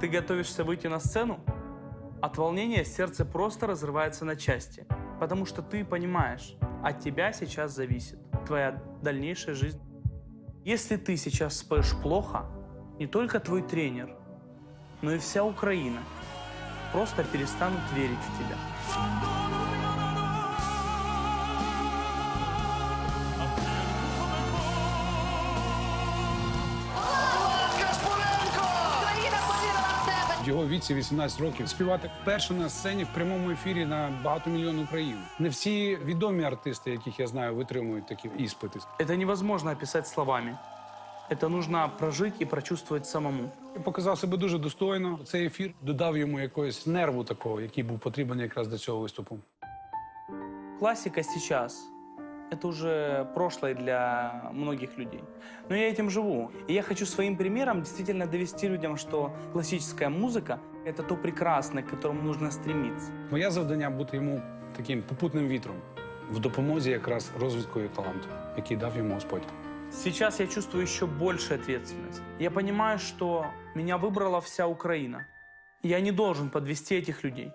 ты готовишься выйти на сцену, от волнения сердце просто разрывается на части, потому что ты понимаешь, от тебя сейчас зависит твоя дальнейшая жизнь. Если ты сейчас споешь плохо, не только твой тренер, но и вся Украина просто перестанут верить в тебя. В його віці 18 років співати перше на сцені в прямому ефірі на багатомільйонну країну. Не всі відомі артисти, яких я знаю, витримують такі іспити. Это невозможно описать словами. Это нужно прожить и прочувствовать самому. Я показав себе дуже достойно. Цей ефір додав йому якогось нерву такого, який був потрібен якраз до цього виступу. Классика сейчас – это уже прошлое для многих людей. Но я этим живу. И я хочу своим примером действительно довести людям, что классическая музыка – это то прекрасное, к которому нужно стремиться. Моє завдання бути йому таким попутним вітром в допомозі якраз розвитку його таланту, який дав йому Господь. Сейчас я чувствую еще большую ответственность. Я понимаю, что меня выбрала вся Украина. И Я не должен подвести этих людей.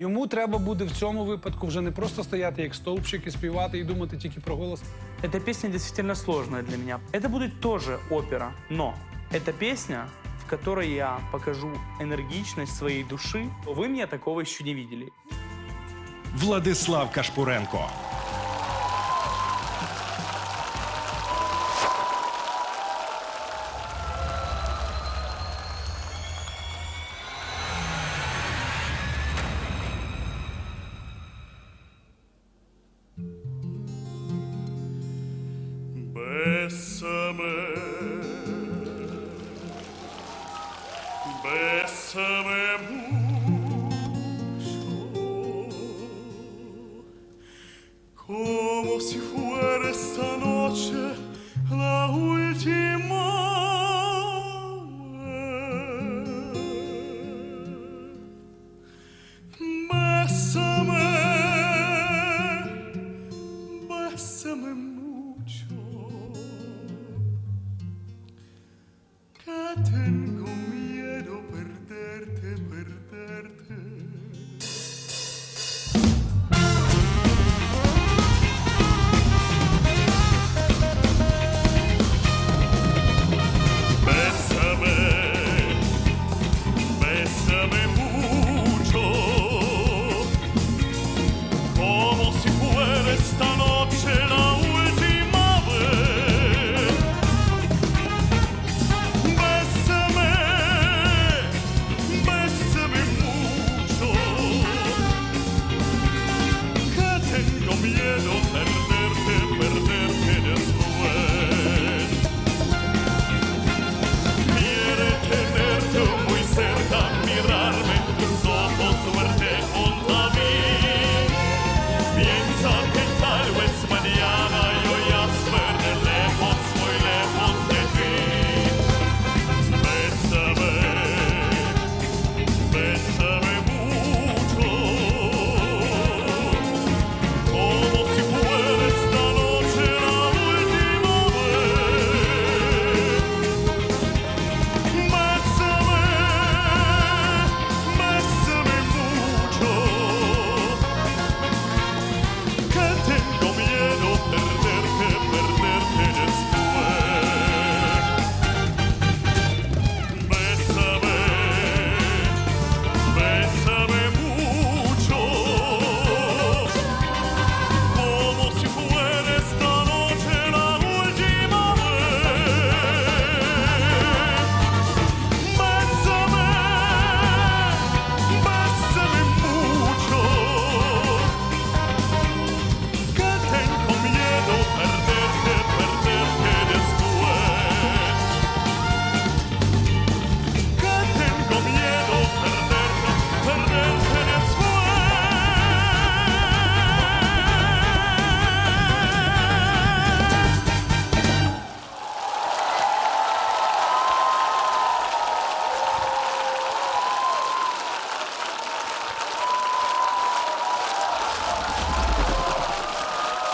Йому треба буде в цьому випадку вже не просто стояти як стовпчик і співати і думати тільки про голос. Эта песня действительно сложная для меня. Это будет тоже опера, но это песня, в которой я покажу энергичность своей души. Вы меня такого еще не видели. Владислав Кашпуренко. Bésame, bésame mucho, Schatten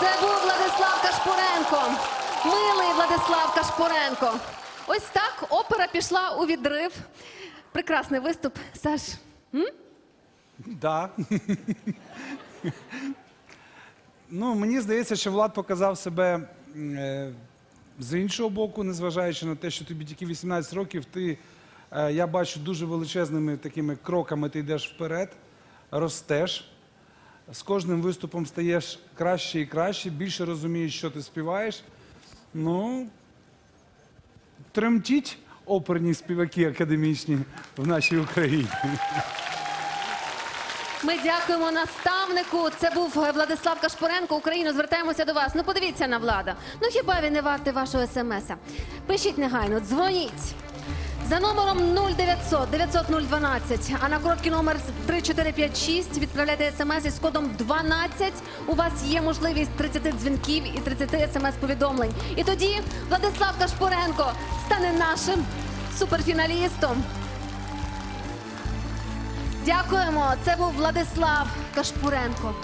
Це був Владислав Кашпуренко. Милий Владислав Кашпуренко. Ось так опера пішла у відрив. Прекрасний виступ, Саш. Да. ну, мені здається, що Влад показав себе е, з іншого боку, незважаючи на те, що тобі тільки 18 років, ти, е, я бачу, дуже величезними такими кроками ти йдеш вперед, ростеш. З кожним виступом стаєш краще і краще, більше розумієш, що ти співаєш. Ну, тремтіть оперні співаки академічні в нашій Україні. Ми дякуємо наставнику. Це був Владислав Кашпоренко. Україно, звертаємося до вас. Ну подивіться на влада. Ну хіба він не вартий вашого смса? Пишіть негайно, дзвоніть. За номером 0900 900 012, а на короткий номер 3456 відправляйте смс із кодом 12. У вас є можливість 30 дзвінків і 30 смс-повідомлень. І тоді Владислав Кашпоренко стане нашим суперфіналістом. Дякуємо. Це був Владислав Кашпуренко.